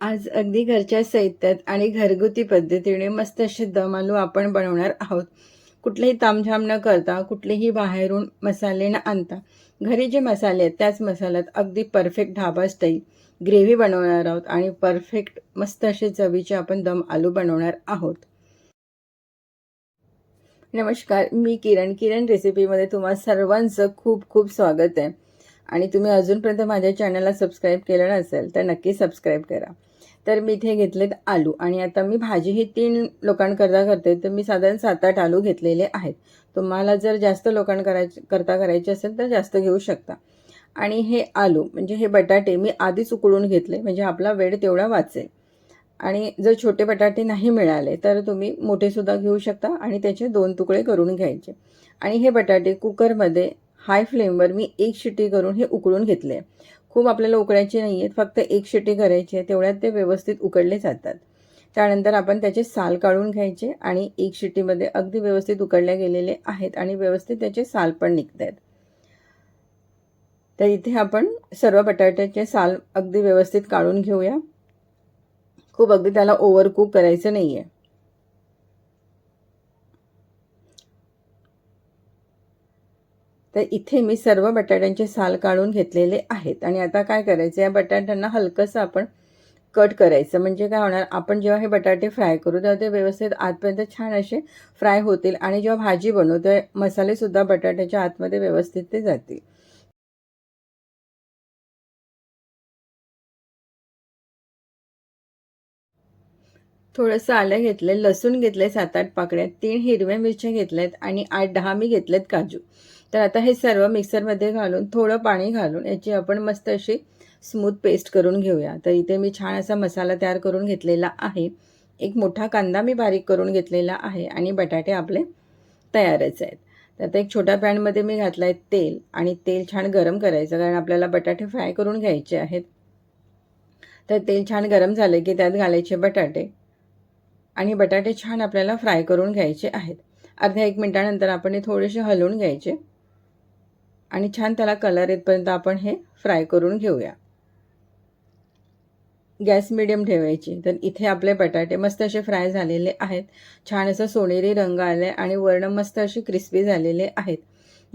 आज अगदी घरच्या साहित्यात आणि घरगुती पद्धतीने मस्त असे दम आलू आपण बनवणार आहोत. कुठलेही तामझाम न करता कुठलेही बाहेरून मसाले न आणता घरी जे मसाले आहेत त्याच मसाल्यात अगदी परफेक्ट ढाबा स्टाईल ग्रेव्ही बनवणार आहोत आणि परफेक्ट मस्त असे चवीचे आपण दम आलू बनवणार आहोत. नमस्कार मी किरण. किरण रेसिपीमध्ये तुम्हा सर्वांचं खूप खूप स्वागत आहे. आणि तुम्ही अजूनपर्यंत माझ्या चॅनलला सबस्क्राईब केलं नसेल तर नक्की सबस्क्राईब करा. तर मी इथे घेतलेत आलू. आणि आता मी भाजी ही तीन लोकांकरता करते तर मी साधारण सात आठ आलू घेतलेले आहेत. तुम्हाला जर जास्त लोकांकरायचे करता करायचे असेल तर जास्त घेऊ शकता. आणि हे आलू म्हणजे हे बटाटे मी आधीच उकळून घेतले म्हणजे आपला वेळ तेवढा वाचेल. आणि जर छोटे बटाटे नाही मिळाले तर तुम्ही मोठेसुद्धा घेऊ शकता आणि त्याचे दोन तुकडे करून घ्यायचे. आणि हे बटाटे कुकरमध्ये हाय फ्लेमवर मी एक शिटी करून हे उकळून घेतले. खूप आपल्याला उकळायचे नाही आहेत फक्त एक शिटी करायची आहे तेवढ्यात ते व्यवस्थित उकडले जातात. त्यानंतर आपण त्याचे साल काढून घ्यायचे आणि एक शिटीमध्ये अगदी व्यवस्थित उकडले गेलेले आहेत आणि व्यवस्थित त्याचे साल पण निघत आहेत तर इथे आपण सर्व बटाट्याचे साल अगदी व्यवस्थित काढून घेऊया. खूप अगदी त्याला ओव्हरकूक करायचं नाही आहे तर इथे मी सर्व बटाट्यांचे साल काढून घेतलेले आहेत. आणि आता काय करायचं? या बटाट्यांना हलकंसं आपण कट करायचं. म्हणजे काय होणार? आपण जेव्हा हे बटाटे फ्राय करू तेव्हा ते व्यवस्थित आतपर्यंत छान असे फ्राय होतील. आणि जेव्हा भाजी बनवू तेव्हा मसालेसुद्धा बटाट्याच्या आतमध्ये व्यवस्थित ते जातील. थोडंसं आलं घेतलं लसूण घेतलं सात आठ पाकड्या तीन हिरव्या मिरच्या घेतल्यात आणि आठ दहा मी घेतलेत काजू. तर आता हे सर्व मिक्सरमध्ये घालून थोडं पाणी घालून याची आपण मस्त अशी स्मूथ पेस्ट करून घेऊया. तर इथे मी छान असा मसाला तयार करून घेतलेला आहे. एक मोठा कांदा मी बारीक करून घेतलेला आहे आणि बटाटे आपले तयारच आहेत. तर आता एक छोट्या पॅनमध्ये मी घातलं आहे तेल आणि तेल छान गरम करायचं कारण आपल्याला बटाटे फ्राय करून घ्यायचे आहेत. तर तेल छान गरम झालं की त्यात घालायचे बटाटे आणि बटाटे छान आपल्याला फ्राय करून घ्यायचे आहेत. अर्ध्या एक मिनटानंतर आपण हे थोडेसे हलवून घ्यायचे. आणि छान त्याला कलर येतपर्यंत आपण हे फ्राय करून घेऊया. गॅस मिडियम ठेवायची. तर इथे आपले बटाटे मस्त असे फ्राय झालेले आहेत. छान असं सोनेरी रंग आले आणि वर्ण मस्त असे क्रिस्पी झालेले आहेत.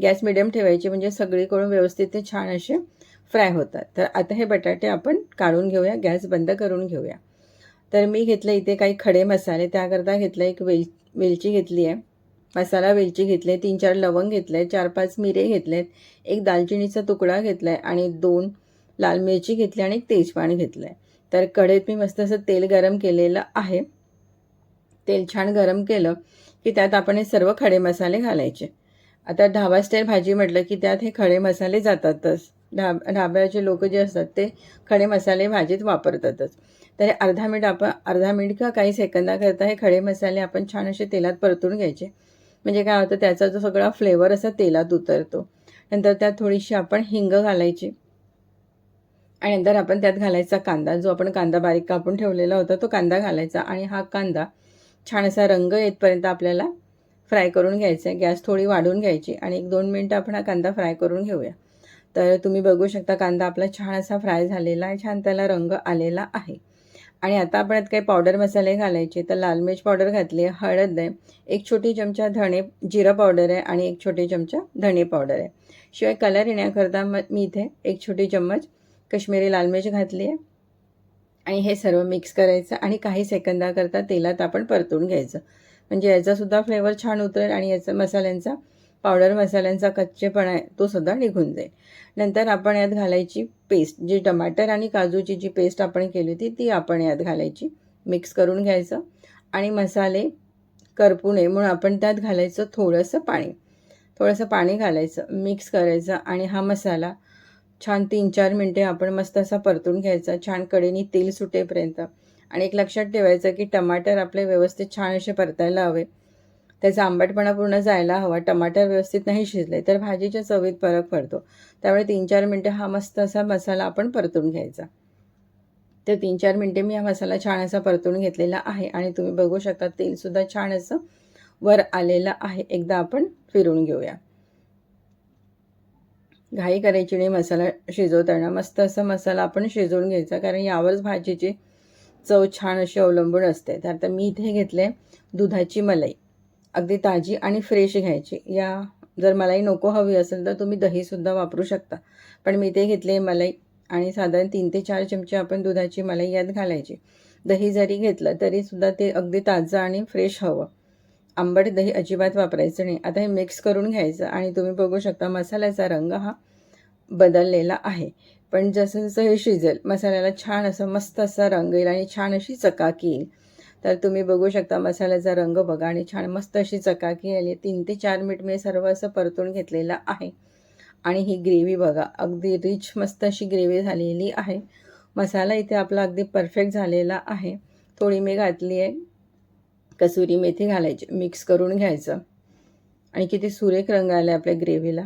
गॅस मिडियम ठेवायची म्हणजे सगळीकडून व्यवस्थित ते छान असे फ्राय होतात. तर आता हे बटाटे आपण काढून घेऊया. गॅस बंद करून घेऊया. तर मी घेतलं इथे काही खडे मसाले. त्याकरता घेतलं एक वेल वेलची घेतली आहे. मसाला वेलची घेतले तीन चार लवंग घेतले चार पाच मिरे घेतलेत एक दालचिनीचा तुकडा घेतला आहे आणि दोन लाल मिरची घेतली आणि एक तेजपान घेतलं आहे तर कढईत मी मस्त असं तेल गरम केलेलं आहे. तेल छान गरम केलं की त्यात आपण हे सर्व खडे मसाले घालायचे. आता ढाबा स्टाईल भाजी म्हटलं की त्यात हे खडे मसाले जातातच. ढाब ढाब्याचे लोक जे असतात ते खडे मसाले भाजीत वापरतातच. तर अर्धा मिनिट आपण अर्धा मिनिट किंवा काही सेकंदाकरता हे खडे मसाले आपण छान असे तेलात परतून घ्यायचे. म्हणजे काय होतं त्याचा जो सगळा फ्लेवर असा तेलात उतरतो. नंतर त्यात थोडीशी आपण हिंग घालायची. आणि नंतर आपण त्यात घालायचा कांदा जो आपण कांदा बारीक कापून ठेवलेला होता तो कांदा घालायचा. आणि हा कांदा छान असा रंग येतपर्यंत आपल्याला फ्राय करून घ्यायचा आहे. गॅस थोडी वाढवून घ्यायची. आणि एक दोन मिनटं आपण हा कांदा फ्राय करून घेऊया. तर तुम्ही बघू शकता कांदा आपला छान असा फ्राय झालेला आहे. छान त्याला रंग आलेला आहे. आणि आता आपण यात काही पावडर मसाले घालायचे तर लाल मिरच पावडर घातली आहे हळद आहे एक छोटी चमचा धणे जिरं पावडर आहे आणि एक छोटी चमचा धणे पावडर आहे. शिवाय कलर येण्याकरता मग मी इथे एक छोटी चम्मच कश्मीरी लाल मिरच घातली आहे. आणि हे सर्व मिक्स करायचं आणि काही सेकंदाकरता तेलात आपण परतून घ्यायचं. म्हणजे याचासुद्धा फ्लेवर छान उतरेल आणि याचा मसाल्यांचा पावडर मसाल्यांचा कच्चेपणा आहे तो सुद्धा निघून जाईल. नंतर आपण यात घालायची पेस्ट जी टमाटर आणि काजूची जी पेस्ट आपण केली होती ती आपण यात घालायची. मिक्स करून घ्यायचं आणि मसाले करपू नये म्हणून आपण त्यात घालायचं थोडंसं पाणी. थोडंसं पाणी घालायचं मिक्स करायचं आणि हा मसाला छान तीन चार मिनटे आपण मस्त असा परतून घ्यायचा छान कडेनी तेल सुटेपर्यंत. आणि एक लक्षात ठेवायचं की टमाटर आपले व्यवस्थित छान असे परतायला हवे. त्याचा आंबटपणा पूर्ण जायला हवा टमाटर व्यवस्थित नाही शिजले तर भाजीच्या चवीत फरक पडतो. त्यामुळे तीन चार मिनटं हा मस्त असा मसाला आपण परतून घ्यायचा. तर तीन चार मिनटे मी हा मसाला छान असा परतून घेतलेला आहे आणि तुम्ही बघू शकता तेलसुद्धा छान असं वर आलेलं आहे. एकदा आपण फिरून घेऊया. घाई करायची नाही मसाला शिजवताना मस्त असा मसाला आपण शिजवून घ्यायचा कारण यावरच भाजीची चव छान अशी अवलंबून असते. तर आता मी इथे घेतले दुधाची मलाई. अगदी ताजी आणि फ्रेश घ्यायची. या जर मलाई नको हवी असेल तर तुम्ही दहीसुद्धा वापरू शकता. पण मी ते घेतले मलाई आणि साधारण तीन ते चार चमचे आपण दुधाची मलाई यात घालायची. दही जरी घेतलं तरीसुद्धा ते अगदी ताजं आणि फ्रेश हवं. आंबट दही अजिबात वापरायचं नाही. आता हे मिक्स करून घ्यायचं आणि तुम्ही बघू शकता मसाल्याचा रंग हा बदललेला आहे. पण जसं जसं हे शिजेल मसाल्याला छान असं मस्त असा रंग येईल आणि छान अशी चकाकी येईल. तर तुम्ही बघू शकता मसाल्याचा रंग बघा आणि छान मस्त अशी चकाकी आली तीन ते चार मिनिट मी सर्व असं परतून घेतलेलं आहे. आणि ही ग्रेव्ही बघा अगदी रिच मस्त अशी ग्रेव्ही झालेली आहे. मसाला इथे आपला अगदी परफेक्ट झालेला आहे. थोडी मी घातली आहे. कसुरी मेथी घालायची मिक्स करून घ्यायचं. आणि किती सुरेख रंग आला आपल्या ग्रेव्हीला.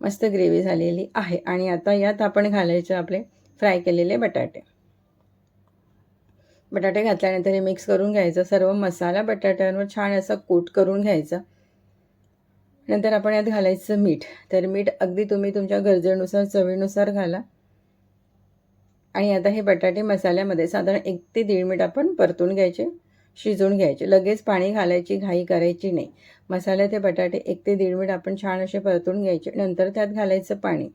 मस्त ग्रेव्ही झालेली आहे. आणि आता यात आपण घालायचे आपले फ्राय केलेले बटाटे. बटाटे घातल्यानंतर हे मिक्स करून घ्यायचं. सर्व मसाला बटाट्यांवर छान असं कोट करून घ्यायचं. नंतर आपण यात घालायचं मीठ. तर मीठ अगदी तुम्ही तुमच्या गरजेनुसार चवीनुसार घाला. आणि आता हे बटाटे मसाल्यामध्ये साधारण एक ते दीड मिनिट आपण परतून घ्यायचे शिजवून घ्यायचे. लगेच पाणी घालायची घाई करायची नाही. मसाले ते बटाटे एक ते दीड मिनिट आपण छान असे परतून घ्यायचे. नंतर त्यात घालायचं पाणी.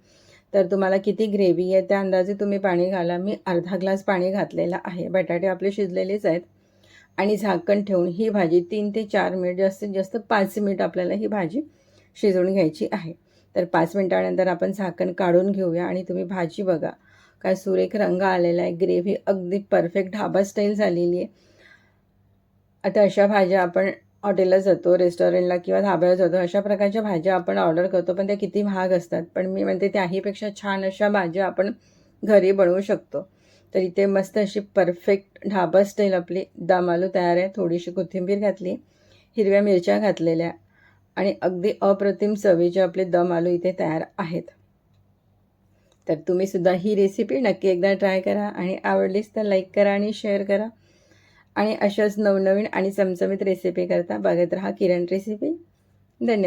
तर तुम्हाला किती ग्रेव्ही आहे त्या अंदाजे तुम्ही पाणी घाला. मी अर्धा ग्लास पाणी घातलेला आहे. बटाटे आपले शिजलेलेच आहेत. आणि झाकण ठेवून ही भाजी तीन ते चार मिनिट जास्तीत जास्त पाच मिनिट आपल्याला ही भाजी शिजवून घ्यायची आहे. तर पाच मिनिटानंतर आपण झाकण काढून घेऊया आणि तुम्ही भाजी बघा. काय सुरेख रंग आलेला आहे. ग्रेव्ही अगदी परफेक्ट ढाबा स्टाईल झालेली आहे. आता अशा भाज्या आपण हॉटेलला जातो रेस्टॉरंटला किंवा धाब्यावर जातो अशा प्रकारच्या भाज्या आपण ऑर्डर करतो पण त्या किती महाग असतात. पण मी म्हणते त्याहीपेक्षा छान अशा भाज्या आपण घरी बनवू शकतो. तर इथे मस्त अशी परफेक्ट ढाबा स्टाईल आपली दम आलू तयार आहे. थोडीशी कोथिंबीर घातली हिरव्या मिरच्या घातलेल्या आणि अगदी अप्रतिम चवीचे आपले दम आलू इथे तयार आहेत. तर तुम्ही सुद्धा ही रेसिपी नक्की एकदा ट्राय करा आणि आवडलीच तर लाईक करा आणि शेअर करा. आणि अशाच नवनवीन आणि चमचमीत रेसिपी करता बघत राहा किरण रेसिपी धन्यवाद.